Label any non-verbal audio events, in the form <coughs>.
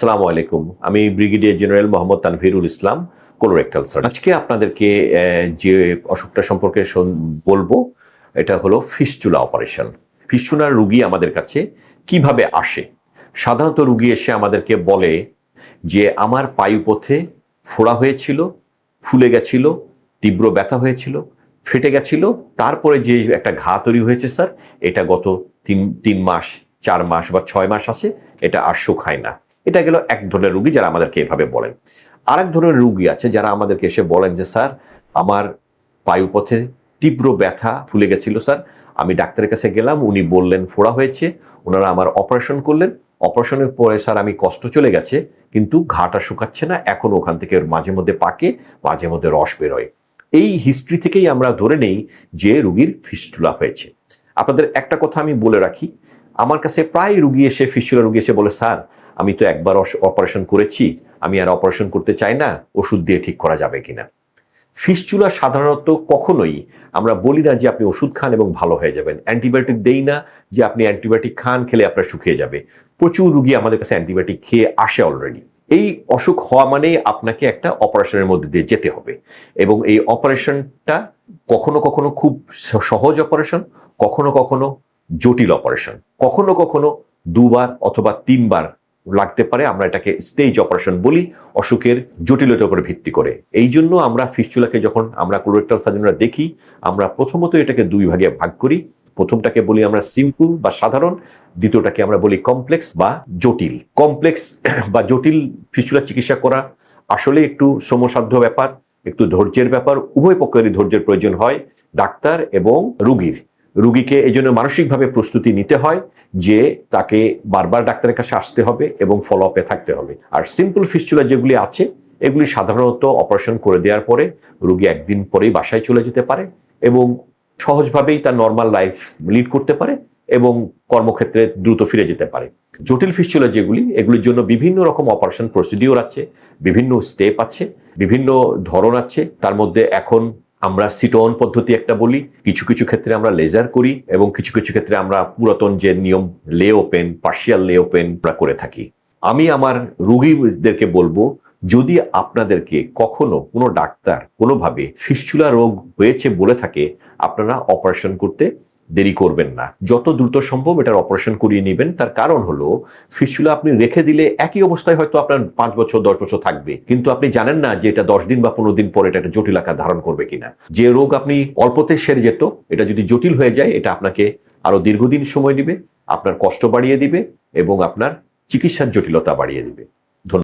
আসসালামু আলাইকুম। আমি brigadier general Mohammad Tanvirul Islam colorectal surgeon আজকে আপনাদেরকে যে অসুখটা সম্পর্কে বলব, এটা হলো ফিস্চুলা অপারেশন। ফিস্চুলার রুগী আমাদের কাছে কীভাবে আসে? সাধারণত রুগী এসে আমাদেরকে বলে যে, আমার পায়ুপথে ফোড়া হয়েছিল, ফুলে গেছিল, তীব্র ব্যথা হয়েছিল, ফেটে গেছিল, তারপরে যে একটা ঘা তৈরি হয়েছে, স্যার, এটা গত তিন তিন মাস, চার মাস বা ছয় মাস আছে, এটা আর শুকায় না। এটা গেল এক ধরনের রুগী যারা আমাদেরকে এভাবে বলেন। আরেক ধরনের রুগী আছে যারা আমাদেরকে এসে বলেন যে, স্যার, আমার পায়ুপথে তীব্র ব্যথা ফুলে গেছিল, স্যার। আমি ডাক্তারের কাছে গেলাম, উনি বললেন ফোড়া হয়েছে, ওনারা আমার অপারেশন করলেন। অপারেশনের পরে, স্যার, আমি কষ্ট চলে গেছে, কিন্তু ঘাটা শুকাচ্ছে না, এখন ওখান থেকে মাঝে মধ্যে পাকে, মাঝে মধ্যে রস বেরোয়। এই হিস্ট্রি থেকেই আমরা ধরে নেই যে রুগীর ফিস্টুলা হয়েছে। আপনাদের একটা কথা আমি বলে রাখি আমার কাছে প্রায় রুগী এসে ফিস্টুলা রুগী এসে বলে, স্যার, আমি তো একবার অপারেশন করেছি, আমি আর অপারেশন করতে চাই না, ওষুধ দিয়ে ঠিক করা যাবে কিনা? ফিসচুলা সাধারণত কখনোই, আমরা বলি না যে আপনি ওষুধ খান এবং ভালো হয়ে যাবেন। অ্যান্টিবায়োটিক দেই না যে আপনি অ্যান্টিবায়োটিক খান, খেলে আপনার শুকিয়ে যাবে। প্রচুর রুগী আমাদের কাছে অ্যান্টিবায়োটিক খেয়ে আসে অলরেডি এই অসুখ হওয়া মানেই আপনাকে একটা অপারেশনের মধ্যে দিয়ে যেতে হবে। এবং এই অপারেশনটা কখনো কখনো খুব সহজ অপারেশন, কখনো কখনো জটিল অপারেশন কখনো কখনো দুবার অথবা তিনবার লাগতে পারে, আমরা এটাকে স্টেজ অপারেশন বলি, অসুখের জটিলতার উপরে ভিত্তি করে। এই জন্য আমরা ফিস্চুলাকে যখন আমরা কোলোরেক্টাল সার্জনরা দেখি, আমরা প্রথমত এটাকে দুই ভাগে ভাগ করি। প্রথমটাকে বলি আমরা সিম্পল বা সাধারণ, দ্বিতীয়টাকে আমরা বলি কমপ্লেক্স বা জটিল। কমপ্লেক্স <coughs> বা জটিল ফিস্চুলা চিকিৎসা করা আসলে একটু শ্রমসাধ্য ব্যাপার, একটু ধৈর্যের ব্যাপার। উভয় পক্ষেরই ধৈর্যের প্রয়োজন হয়, ডাক্তার এবং রুগীর। রুগীকে এই জন্য মানসিকভাবে প্রস্তুতি নিতে হয় যে তাকে বারবার ডাক্তারের কাছে আসতে হবে এবং ফলো আপে থাকতে হবে। আর সিম্পল ফিস্টুলা যেগুলি আছে, এগুলি সাধারণত অপারেশন করে দেওয়ার পরে রুগী একদিন পরেই বাসায় চলে যেতে পারে এবং সহজভাবেই তার নর্মাল লাইফ লিড করতে পারে এবং কর্মক্ষেত্রে দ্রুত ফিরে যেতে পারে। জটিল ফিস্টুলা যেগুলি, এগুলির জন্য বিভিন্ন রকম অপারেশন প্রসিডিওর আছে, বিভিন্ন স্টেপ আছে, বিভিন্ন ধরন আছে। তার মধ্যে এখন আমরা সিটোন পদ্ধতি একটা বলি, কিছু কিছু ক্ষেত্রে আমরা লেজার করি এবং কিছু কিছু ক্ষেত্রে আমরা পুরাতন যে নিয়ম লে ওপেন পার্শিয়াল লে ওপেন আমরা করে থাকি। আমি আমার রুগীদেরকে বলব, যদি আপনাদেরকে কখনো কোনো ডাক্তার কোনোভাবে ফিস্চুলা রোগ হয়েছে বলে থাকে, আপনারা অপারেশন করতে দেরি করবেন না। যত দ্রুত সম্ভব এটার অপারেশন করিয়ে নেবেন। তার কারণ হলো ফিস্চুলা আপনি রেখে দিলে একই অবস্থায় হয়তো আপনার পাঁচ বছর, দশ বছর থাকবে। কিন্তু আপনি জানেন না যে এটা দশ দিন বা পনেরো দিন পরে এটা একটা জটিল আকার ধারণ করবে কিনা। যে রোগ আপনি অল্পতে সেরে যেত, এটা যদি জটিল হয়ে যায়, এটা আপনাকে আরও দীর্ঘদিন সময় দিবে, আপনার কষ্ট বাড়িয়ে দিবে এবং আপনার চিকিৎসার জটিলতা বাড়িয়ে দিবে।